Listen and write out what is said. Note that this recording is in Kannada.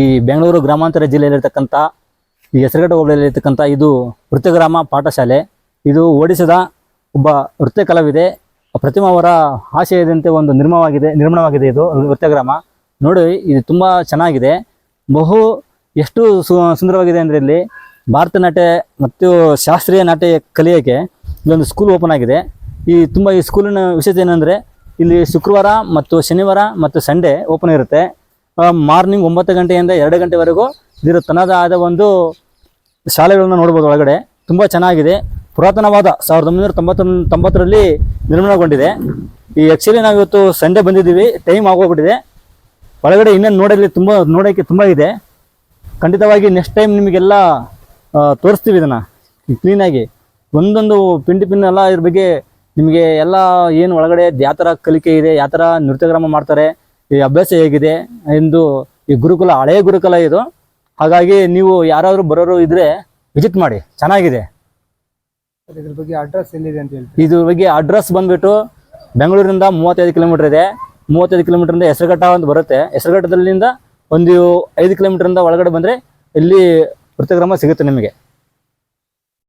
ಈ ಬೆಂಗಳೂರು ಗ್ರಾಮಾಂತರ ಜಿಲ್ಲೆಯಲ್ಲಿರ್ತಕ್ಕಂಥ, ಈ ಹೆಸರುಘಟ್ಟ ಹೋಬಳಿಯಲ್ಲಿರ್ತಕ್ಕಂಥ ಇದು ವೃತ್ತಗ್ರಾಮ ಪಾಠಶಾಲೆ. ಇದು ಓಡಿಸದ ಒಬ್ಬ ನೃತ್ಯ ಕಲಾವಿದೆ ಪ್ರತಿಮಾ ಅವರ ಆಶಯದಂತೆ ಒಂದು ನಿರ್ಮವಾಗಿದೆ ನಿರ್ಮಾಣವಾಗಿದೆ ಇದು ವೃತ್ತಗ್ರಾಮ. ನೋಡಿ, ಇದು ತುಂಬ ಚೆನ್ನಾಗಿದೆ. ಬಹು ಎಷ್ಟು ಸುಂದರವಾಗಿದೆ ಅಂದರೆ ಇಲ್ಲಿ ಭಾರತನಾಟ್ಯ ಮತ್ತು ಶಾಸ್ತ್ರೀಯ ನಾಟ್ಯ ಕಲಿಯೋಕ್ಕೆ ಇಲ್ಲೊಂದು ಸ್ಕೂಲ್ ಓಪನ್ ಆಗಿದೆ. ಈ ತುಂಬ ಈ ಸ್ಕೂಲಿನ ವಿಶೇಷ ಏನಂದರೆ, ಇಲ್ಲಿ ಶುಕ್ರವಾರ ಮತ್ತು ಶನಿವಾರ ಮತ್ತು ಸಂಡೇ ಓಪನ್ ಇರುತ್ತೆ. ಮಾರ್ನಿಂಗ್ ಒಂಬತ್ತು ಗಂಟೆಯಿಂದ ಎರಡು ಗಂಟೆವರೆಗೂ ಇದರ ತನ್ನದೇ ಆದ ಒಂದು ಶಾಲೆಗಳನ್ನು ನೋಡ್ಬೋದು ಒಳಗಡೆ. ತುಂಬ ಚೆನ್ನಾಗಿದೆ. ಪುರಾತನವಾದ ಸಾವಿರದ ಒಂಬೈನೂರ ತೊಂಬತ್ತ ತೊಂಬತ್ತರಲ್ಲಿ ನಿರ್ಮಾಣಗೊಂಡಿದೆ. ಈ ಆ್ಯಕ್ಚುಲಿ ನಾವಿವತ್ತು ಸಂಡೇ ಬಂದಿದ್ದೀವಿ. ಟೈಮ್ ಆಗೋಗ್ಬಿಟ್ಟಿದೆ. ಒಳಗಡೆ ಇನ್ನೇನು ನೋಡಲಿ ತುಂಬ ನೋಡೋಕ್ಕೆ ತುಂಬ ಇದೆ. ಖಂಡಿತವಾಗಿ ನೆಕ್ಸ್ಟ್ ಟೈಮ್ ನಿಮಗೆಲ್ಲ ತೋರಿಸ್ತೀವಿ ಇದನ್ನು. ಕ್ಲೀನಾಗಿ ಒಂದೊಂದು ಪಿಂಡಿ ಪಿನ್ ಎಲ್ಲ ಇದ್ರ ಬಗ್ಗೆ ನಿಮಗೆ ಎಲ್ಲ ಏನು ಒಳಗಡೆ ಯಾವ ಥರ ಕಲಿಕೆ ಇದೆ, ಯಾವ ಥರ ನೃತ್ಯಗ್ರಾಮ ಮಾಡ್ತಾರೆ ಈ ಅಭ್ಯಾಸ ಹೇಗಿದೆ ಎಂದು ಈ ಗುರುಕುಲ ಹಳೆಯ ಗುರುಕುಲ ಇದು. ಹಾಗಾಗಿ ನೀವು ಯಾರಾದರೂ ಬರೋರು ಇದ್ರೆ ವಿಸಿಟ್ ಮಾಡಿ ಚೆನ್ನಾಗಿದೆ. ಇದ್ರ ಬಗ್ಗೆ ಅಡ್ರೆಸ್ ಎಲ್ಲಿದೆ ಅಂತ ಹೇಳಿ ಇದ್ರ ಬಗ್ಗೆ ಅಡ್ರೆಸ್ ಬಂದ್ಬಿಟ್ಟು ಬೆಂಗಳೂರಿಂದ ಮೂವತ್ತೈದು ಕಿಲೋಮೀಟರ್ ಇದೆ. ಮೂವತ್ತೈದು ಕಿಲೋಮೀಟರಿಂದ ಹೆಸರುಘಟ್ಟ ಅಂತ ಬರುತ್ತೆ. ಹೆಸರುಘಟ್ಟದಲ್ಲಿಂದ ಒಂದು ಐದು ಕಿಲೋಮೀಟರಿಂದ ಒಳಗಡೆ ಬಂದರೆ ಇಲ್ಲಿ ವೃತ್ತಗ್ರಾಮ ಸಿಗುತ್ತೆ ನಿಮಗೆ.